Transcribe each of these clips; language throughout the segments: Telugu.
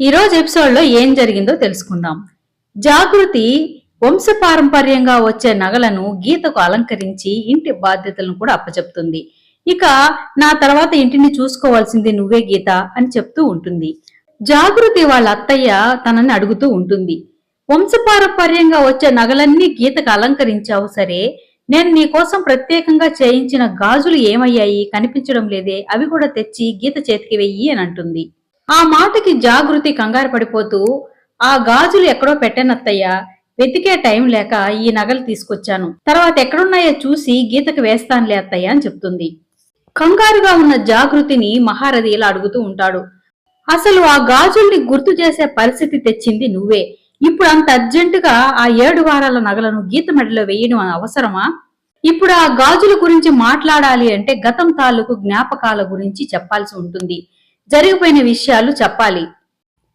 ఈ రోజు ఏం జరిగిందో తెలుసుకుందాం. జాగృతి వంశపారంపర్యంగా వచ్చే నగలను గీతకు అలంకరించి ఇంటి బాధ్యతలను కూడా అప్పచెప్తుంది. ఇక నా తర్వాత ఇంటిని చూసుకోవాల్సింది నువ్వే గీత అని చెప్తూ ఉంటుంది. జాగృతి వాళ్ళ అత్తయ్య తనని అడుగుతూ ఉంటుంది. వంశపారంపర్యంగా వచ్చే నగలన్నీ గీతకు అలంకరించావు సరే నేను నీ కోసం ప్రత్యేకంగా చేయించిన గాజులు ఏమయ్యాయి? కనిపించడం లేదే. అవి కూడా తెచ్చి గీత చేతికి వెయ్యి అని అంటుంది. ఆ మాటకి జాగృతి కంగారు పడిపోతూ ఆ గాజులు ఎక్కడో పెట్టనత్తయ్యా వెతికే టైం లేక ఈ నగలు తీసుకొచ్చాను. తర్వాత ఎక్కడున్నాయో చూసి గీతకు వేస్తానులే అత్తయ్య అని చెప్తుంది. కంగారుగా ఉన్న జాగృతిని మహారథి ఇలా అడుగుతూ ఉంటాడు. అసలు ఆ గాజుల్ని గుర్తు చేసే పరిస్థితి తెచ్చింది నువ్వే. ఇప్పుడు అంత అర్జెంటుగా ఆ ఏడు వారాల నగలను గీత మెడలో వేయడం అవసరమా? ఇప్పుడు ఆ గాజుల గురించి మాట్లాడాలి అంటే గతం తాలూకు జ్ఞాపకాల గురించి చెప్పాల్సి ఉంటుంది. జరిగిపోయిన విషయాలు చెప్పాలి.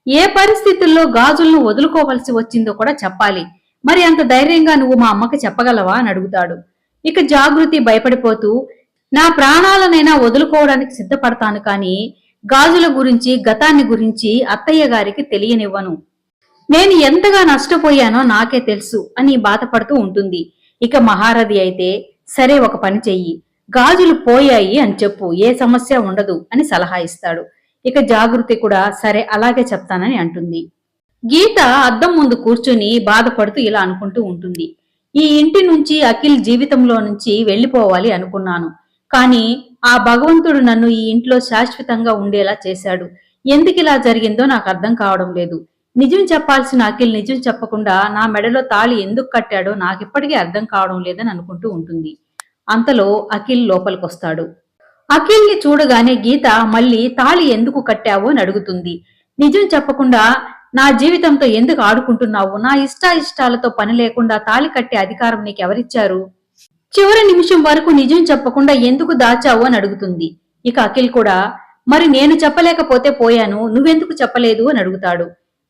ఏ పరిస్థితుల్లో గాజులను వదులుకోవలసి వచ్చిందో కూడా చెప్పాలి. మరి అంత ధైర్యంగా నువ్వు మా అమ్మకి చెప్పగలవా అని అడుగుతాడు. ఇక జాగృతి భయపడిపోతూ నా ప్రాణాలనైనా వదులుకోవడానికి సిద్ధపడతాను కానీ గాజుల గురించి గతాన్ని గురించి అత్తయ్య గారికి తెలియనివ్వను. నేను ఎంతగా నష్టపోయానో నాకే తెలుసు అని బాధపడుతూ ఉంటుంది. ఇక మహారథి అయితే సరే ఒక పని చెయ్యి. గాజులు పోయాయి అని చెప్పు ఏ సమస్య ఉండదు అని సలహా ఇస్తాడు. ఇక జాగృతి కూడా సరే అలాగే చెప్తానని అంటుంది. గీత అద్దం ముందు కూర్చుని బాధపడుతూ ఇలా అనుకుంటూ ఉంటుంది. ఈ ఇంటి నుంచి అఖిల్ జీవితంలో నుంచి వెళ్ళిపోవాలి అనుకున్నాను. కానీ ఆ భగవంతుడు నన్ను ఈ ఇంట్లో శాశ్వతంగా ఉండేలా చేశాడు. ఎందుకు ఇలా జరిగిందో నాకు అర్థం కావడం లేదు. నిజం చెప్పాల్సిన అఖిల్ నిజం చెప్పకుండా నా మెడలో తాళి ఎందుకు కట్టాడో నాకిప్పటికీ అర్థం కావడం లేదని అనుకుంటూ ఉంటుంది. అంతలో అఖిల్ లోపలికొస్తాడు. అఖిల్ని చూడగానే గీత మళ్ళీ తాళి ఎందుకు కట్టావో? అని అడుగుతుంది. నిజం చెప్పకుండా నా జీవితంతో ఎందుకు ఆడుకుంటున్నావు? నా ఇష్ట ఇష్టాలతో పని లేకుండా తాళి కట్టే అధికారం నీకు ఎవరిచ్చారు చివరి నిమిషం వరకు నిజం చెప్పకుండా ఎందుకు దాచావు? అని అడుగుతుంది. ఇక అఖిల్ కూడా మరి నేను చెప్పలేకపోతే పోయాను నువ్వెందుకు చెప్పలేదు? అని అడుగుతాడు.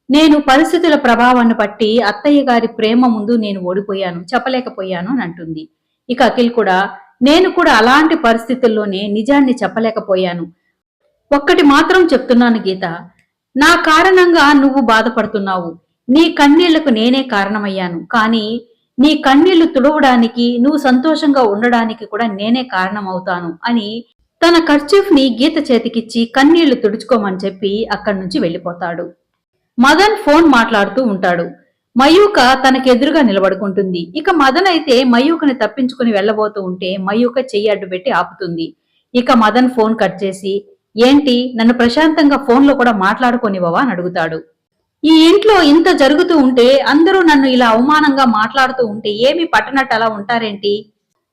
నేను పరిస్థితుల ప్రభావాన్ని బట్టి అత్తయ్య గారి ప్రేమ ముందు నేను ఓడిపోయాను చెప్పలేకపోయాను అని అంటుంది. ఇక అఖిల్ కూడా నేను కూడా అలాంటి పరిస్థితుల్లోనే నిజాన్ని చెప్పలేకపోయాను. ఒక్కటి మాత్రం చెప్తున్నాను గీత. నా కారణంగా నువ్వు బాధపడుతున్నావు. నీ కన్నీళ్ళకు నేనే కారణమయ్యాను. కానీ నీ కన్నీళ్ళు తుడవడానికి నువ్వు సంతోషంగా ఉండడానికి కూడా నేనే కారణమవుతాను అని తన కర్చీఫ్ని గీత చేతికిచ్చి కన్నీళ్ళు తుడుచుకోమని చెప్పి అక్కడి నుంచి వెళ్ళిపోతాడు. మదన్ ఫోన్ మాట్లాడుతూ ఉంటాడు. మయూక తనకెదురుగా నిలబడుకుంటుంది. ఇక మదన్ అయితే మయూకని తప్పించుకుని వెళ్ళబోతూ ఉంటే మయూక చెయ్యి అడ్డు పెట్టి ఆపుతుంది. ఇక మదన్ ఫోన్ కట్ చేసి ఏంటి? నన్ను ప్రశాంతంగా ఫోన్లో కూడా మాట్లాడుకోనివ్వవా? అని అడుగుతాడు. ఈ ఇంట్లో ఇంత జరుగుతూ ఉంటే అందరూ నన్ను ఇలా అవమానంగా మాట్లాడుతూ ఉంటే ఏమి పట్టనట్టు అలా ఉంటారేంటి?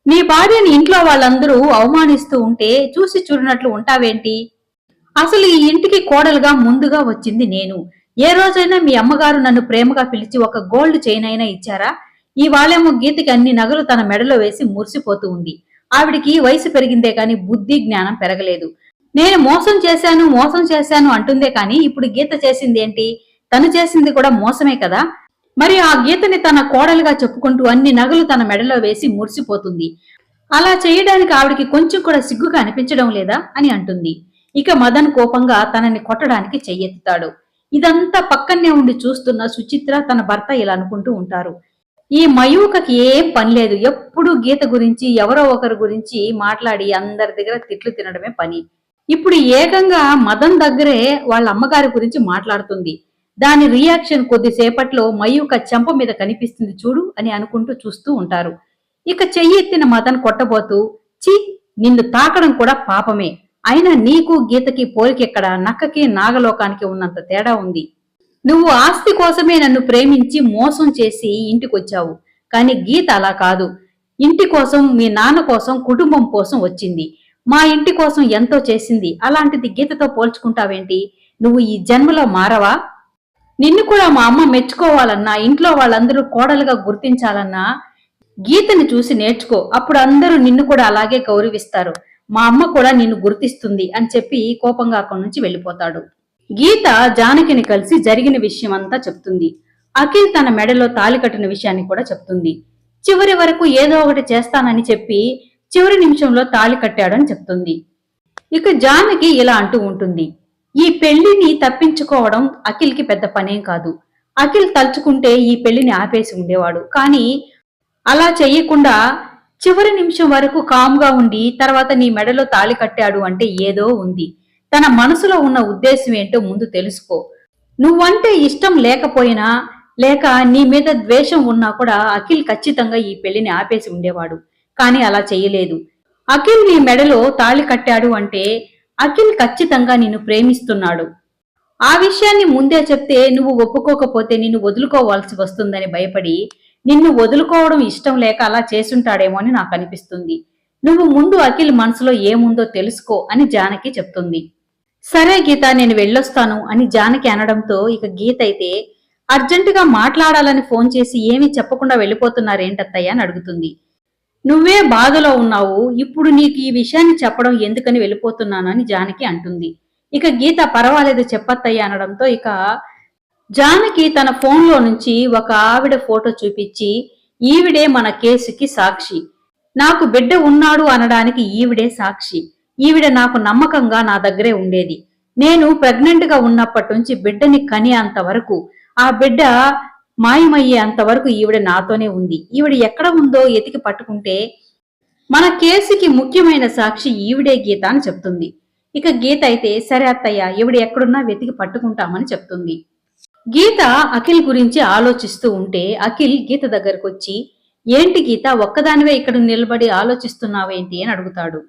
నీ భార్యని ఇంట్లో వాళ్ళందరూ అవమానిస్తూ ఉంటే చూసి చూడనట్లు ఉంటావేంటి? అసలు ఈ ఇంటికి కోడలుగా ముందుగా వచ్చింది నేను. ఏ రోజైనా మీ అమ్మగారు నన్ను ప్రేమగా పిలిచి ఒక గోల్డ్ చైన్ అయినా ఇచ్చారా? ఈ వాళ్ళేమో గీతకి అన్ని నగలు తన మెడలో వేసి మురిసిపోతూ ఉంది. ఆవిడికి వయసు పెరిగిందే కాని బుద్ధి జ్ఞానం పెరగలేదు. నేను మోసం చేశాను మోసం చేశాను అంటుందే కాని ఇప్పుడు గీత చేసింది ఏంటి? తను చేసింది కూడా మోసమే కదా? మరి ఆ గీతని తన కోడలుగా చెప్పుకుంటూ అన్ని నగలు తన మెడలో వేసి మురిసిపోతుంది. అలా చేయడానికి ఆవిడికి కొంచెం కూడా సిగ్గుగా అనిపించడం లేదా? అని అంటుంది. ఇక మదన్ కోపంగా తనని కొట్టడానికి చెయ్యెత్తుతాడు. ఇదంతా పక్కనే ఉండి చూస్తున్న సుచిత్ర తన భర్త ఇలా అనుకుంటూ ఉంటారు. ఈ మయూకకి ఏం పని లేదు. ఎప్పుడు గీత గురించి ఎవరో ఒకరి గురించి మాట్లాడి అందరి దగ్గర తిట్లు తినడమే పని. ఇప్పుడు ఏకంగా మదన్ దగ్గరే వాళ్ళ అమ్మగారి గురించి మాట్లాడుతుంది. దాని రియాక్షన్ కొద్దిసేపట్లో మయూక చెంప మీద కనిపిస్తుంది చూడు అని అనుకుంటూ చూస్తూ ఉంటారు. ఇక చెయ్యెత్తిన మదన్ కొట్టబోతూ చి నిన్ను తాకడం కూడా పాపమే. అయినా నీకు గీతకి పోలికెక్కడ? నక్కకి నాగలోకానికి ఉన్నంత తేడా ఉంది. నువ్వు ఆస్తి కోసమే నన్ను ప్రేమించి మోసం చేసి ఇంటికొచ్చావు. కానీ గీత అలా కాదు. ఇంటి కోసం మీ నాన్న కోసం కుటుంబం కోసం వచ్చింది. మా ఇంటి కోసం ఎంతో చేసింది. అలాంటిది గీతతో పోల్చుకుంటావేంటి? నువ్వు ఈ జన్మలో మారవా? నిన్ను కూడా మా అమ్మ మెచ్చుకోవాలన్నా ఇంట్లో వాళ్ళందరూ కోడలుగా గుర్తించాలన్నా గీతని చూసి నేర్చుకో. అప్పుడు అందరూ నిన్ను కూడా అలాగే గౌరవిస్తారు. మా అమ్మ కూడా నిన్ను గుర్తిస్తుంది అని చెప్పి కోపంగా అక్కడి నుంచి వెళ్ళిపోతాడు. గీత జానకిని కలిసి జరిగిన విషయం అంతా చెప్తుంది. అఖిల్ తన మెడలో తాలి కట్టిన విషయాన్ని కూడా చెప్తుంది. చివరి వరకు ఏదో ఒకటి చేస్తానని చెప్పి చివరి నిమిషంలో తాలి కట్టాడని చెప్తుంది. ఇక జానకి ఇలా అంటూ ఉంటుంది. ఈ పెళ్ళిని తప్పించుకోవడం అఖిల్కి పెద్ద పనేం కాదు. అఖిల్ తలుచుకుంటే ఈ పెళ్ళిని ఆపేసి ఉండేవాడు. కానీ అలా చెయ్యకుండా చివరి నిమిషం వరకు కామ్గా ఉండి తర్వాత నీ మెడలో తాళి కట్టాడు అంటే ఏదో ఉంది. తన మనసులో ఉన్న ఉద్దేశం ఏంటో ముందు తెలుసుకో. నువ్వంటే ఇష్టం లేకపోయినా లేక నీ మీద ద్వేషం ఉన్నా కూడా అఖిల్ ఖచ్చితంగా ఈ పెళ్ళిని ఆపేసి ఉండేవాడు. కానీ అలా చేయలేదు. అఖిల్ నీ మెడలో తాళి కట్టాడు అంటే అఖిల్ ఖచ్చితంగా నిన్ను ప్రేమిస్తున్నాడు. ఆ విషయాన్ని ముందే చెప్తే నువ్వు ఒప్పుకోకపోతే నిన్ను వదులుకోవాల్సి వస్తుందని భయపడి నిన్ను వదులుకోవడం ఇష్టం లేక అలా చేసుంటాడేమో అని నాకు అనిపిస్తుంది. నువ్వు ముందు అఖిల్ మనసులో ఏముందో తెలుసుకో అని జానకి చెప్తుంది. సరే గీత నేను వెళ్ళొస్తాను అని జానకి అనడంతో ఇక గీత అయితే అర్జెంటుగా మాట్లాడాలని ఫోన్ చేసి ఏమీ చెప్పకుండా వెళ్ళిపోతున్నారేంటత్తయ్య అని అడుగుతుంది. నువ్వే బాధలో ఉన్నావు ఇప్పుడు నీకు ఈ విషయాన్ని చెప్పడం ఎందుకని వెళ్ళిపోతున్నానని జానకి అంటుంది. ఇక గీత పర్వాలేదు చెప్పత్తయ్య అనడంతో ఇక జానకి తన ఫోన్లో నుంచి ఒక ఆవిడ ఫోటో చూపించి ఈవిడే మన కేసుకి సాక్షి. నాకు బిడ్డ ఉన్నాడు అనడానికి ఈవిడే సాక్షి. ఈవిడ నాకు నమ్మకంగా నా దగ్గరే ఉండేది. నేను ప్రెగ్నెంట్గా ఉన్నప్పటి నుంచి బిడ్డని కని అంతవరకు ఆ బిడ్డ మాయమయ్యే అంతవరకు ఈవిడ నాతోనే ఉంది. ఈవిడ ఎక్కడ ఉందో ఎతికి పట్టుకుంటే మన కేసుకి ముఖ్యమైన సాక్షి ఈవిడే గీత అని చెప్తుంది. ఇక గీత అయితే సరే అత్తయ్య ఈవిడ ఎక్కడున్నా వెతికి పట్టుకుంటామని చెప్తుంది. గీత అఖిల్ గురించి ఆలోచిస్తూ ఉంటే అఖిల్ గీత దగ్గరకు వచ్చి ఏంటి గీత ఒక్కదానివే ఇక్కడ నిలబడి ఆలోచిస్తున్నావేంటి? అని అడుగుతాడు.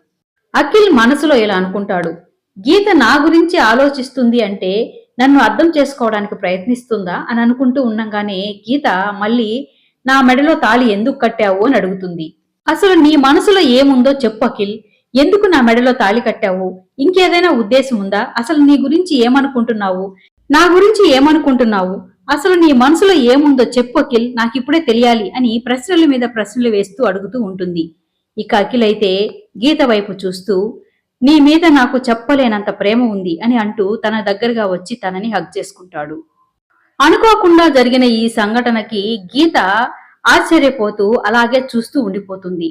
అఖిల్ మనసులో ఇలా అనుకుంటాడు. గీత నా గురించి ఆలోచిస్తుంది అంటే నన్ను అర్థం చేసుకోవడానికి ప్రయత్నిస్తుందా? అని అనుకుంటూ ఉండంగానే గీత మళ్ళీ నా మెడలో తాళి ఎందుకు కట్టావు? అని అడుగుతుంది. అసలు నీ మనసులో ఏముందో చెప్పు అఖిల్. ఎందుకు నా మెడలో తాళి కట్టావు? ఇంకేదైనా ఉద్దేశం ఉందా? అసలు నీ గురించి ఏమనుకుంటున్నావు? నా గురించి ఏమనుకుంటున్నావు? అసలు నీ మనసులో ఏముందో చెప్పు అఖిల్ నాకిప్పుడే తెలియాలి అని ప్రశ్నల మీద ప్రశ్నలు వేస్తూ అడుగుతూ ఉంటుంది. ఇక అఖిల్ అయితే గీత వైపు చూస్తూ నీ మీద నాకు చెప్పలేనంత ప్రేమ ఉంది అని అంటూ తన దగ్గరగా వచ్చి తనని హగ్ చేసుకుంటాడు. అనుకోకుండా జరిగిన ఈ సంఘటనకి గీత ఆశ్చర్యపోతూ అలాగే చూస్తూ ఉండిపోతుంది.